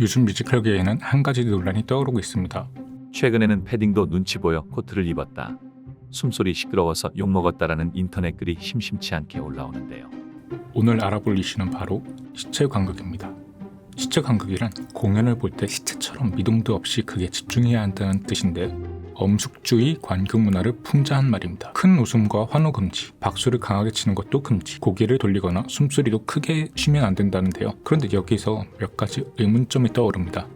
요즘 뮤지컬계에는 한 가지 논란이 떠오르고 있습니다. 최근에는 패딩도 눈치 보여 코트를 입었다. 숨소리 시끄러워서 욕먹었다라는 인터넷 글이 심심치 않게 올라오는데요. 오늘 알아볼 이슈는 바로 시체 관극입니다. 시체 관극이란 공연을 볼 때 시체처럼 미동도 없이 크게 집중해야 한다는 뜻인데 엄숙주의 관극 문화를 풍자한 말입니다. 큰 웃음과 환호 금지, 박수를 강하게 치는 것도 금지, 고개를 돌리거나 숨소리도 크게 쉬면 안 된다는데요. 그런데 여기서 몇 가지 의문점이 떠오릅니다.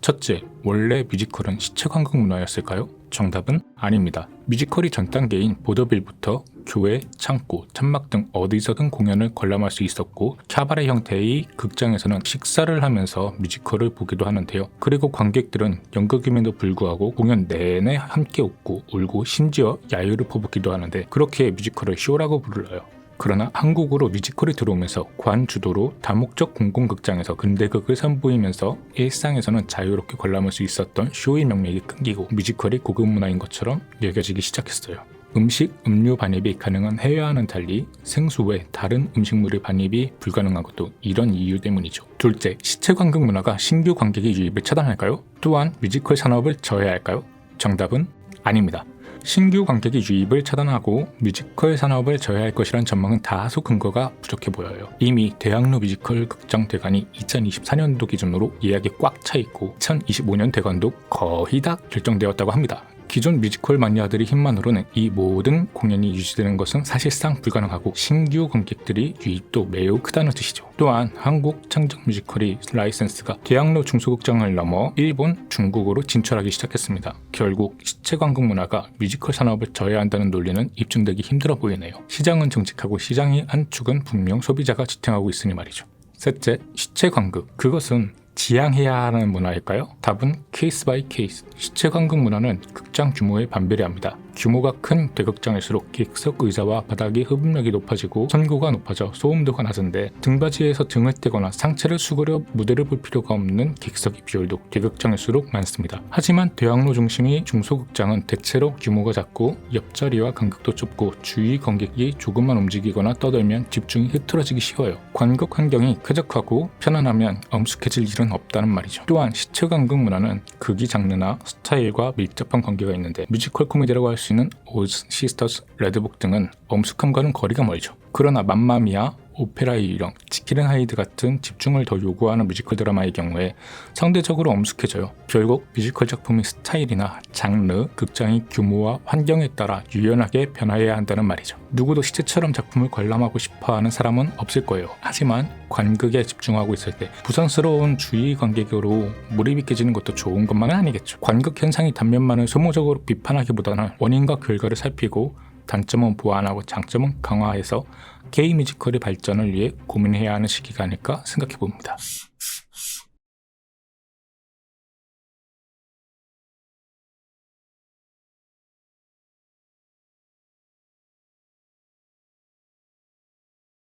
첫째, 원래 뮤지컬은 시체 관극 문화였을까요? 정답은 아닙니다. 뮤지컬이 전 단계인 보더빌부터 교회, 창고, 천막 등 어디서든 공연을 관람할 수 있었고 캬바레 형태의 극장에서는 식사를 하면서 뮤지컬을 보기도 하는데요. 그리고 관객들은 연극임에도 불구하고 공연 내내 함께 웃고 울고 심지어 야유를 퍼붓기도 하는데 그렇게 뮤지컬을 쇼라고 불러요. 그러나 한국으로 뮤지컬이 들어오면서 관 주도로 다목적 공공극장에서 근대극을 선보이면서 일상에서는 자유롭게 관람할 수 있었던 쇼의 명맥이 끊기고 뮤지컬이 고급 문화인 것처럼 여겨지기 시작했어요. 음식, 음료 반입이 가능한 해외와는 달리 생수 외 다른 음식물의 반입이 불가능한 것도 이런 이유 때문이죠. 둘째, 시체 관객 문화가 신규 관객의 유입을 차단할까요? 또한 뮤지컬 산업을 저해할까요? 정답은 아닙니다. 신규 관객의 유입을 차단하고 뮤지컬 산업을 저해할 것이란 전망은 다소 근거가 부족해 보여요. 이미 대학로 뮤지컬 극장 대관이 2024년도 기준으로 예약이 꽉 차 있고 2025년 대관도 거의 다 결정되었다고 합니다. 기존 뮤지컬 마니아들의 힘만으로는 이 모든 공연이 유지되는 것은 사실상 불가능하고 신규 관객들이 유입도 매우 크다는 뜻이죠. 또한 한국 창작 뮤지컬이 라이센스가 대학로 중소극장을 넘어 일본, 중국으로 진출하기 시작했습니다. 결국 시체 관객 문화가 뮤지컬 산업을 저해한다는 논리는 입증되기 힘들어 보이네요. 시장은 정직하고 시장의 한 축은 분명 소비자가 지탱하고 있으니 말이죠. 셋째, 시체 관극. 그것은 지양해야 하는 문화일까요? 답은 케이스 바이 케이스. 시체 관극 문화는 극장 규모에 반비례 합니다. 규모가 큰 대극장일수록 객석 의자와 바닥의 흡입력이 높아지고 선고가 높아져 소음도가 낮은데 등받이에서 등을 떼거나 상체를 수그려 무대를 볼 필요가 없는 객석의 비율도 대극장일수록 많습니다. 하지만 대학로 중심의 중소극장은 대체로 규모가 작고 옆자리와 간격도 좁고 주위 관객이 조금만 움직이거나 떠들면 집중이 흐트러지기 쉬워요. 관극 환경이 쾌적하고 편안하면 엄숙해질 일은 없다는 말이죠. 또한 시체 관극 문화는 극의 장르나 스타일과 밀접한 관계가 있는데 뮤지컬 코미디라고 할 수 있는 오즈, 시스터스, 레드북 등은 엄숙함과는 거리가 멀죠. 그러나 맘마미아, 오페라의 유령, 지킬앤 하이드 같은 집중을 더 요구하는 뮤지컬 드라마의 경우에 상대적으로 엄숙해져요. 결국 뮤지컬 작품의 스타일이나 장르, 극장의 규모와 환경에 따라 유연하게 변화해야 한다는 말이죠. 누구도 시체처럼 작품을 관람하고 싶어하는 사람은 없을 거예요. 하지만 관극에 집중하고 있을 때 부산스러운 주의 관객으로 몰입이 깨지는 것도 좋은 것만은 아니겠죠. 관극 현상의 단면만을 소모적으로 비판하기보다는 원인과 결과를 살피고 단점은 보완하고 장점은 강화해서 게이 뮤지컬의 발전을 위해 고민해야 하는 시기가 아닐까 생각해 봅니다.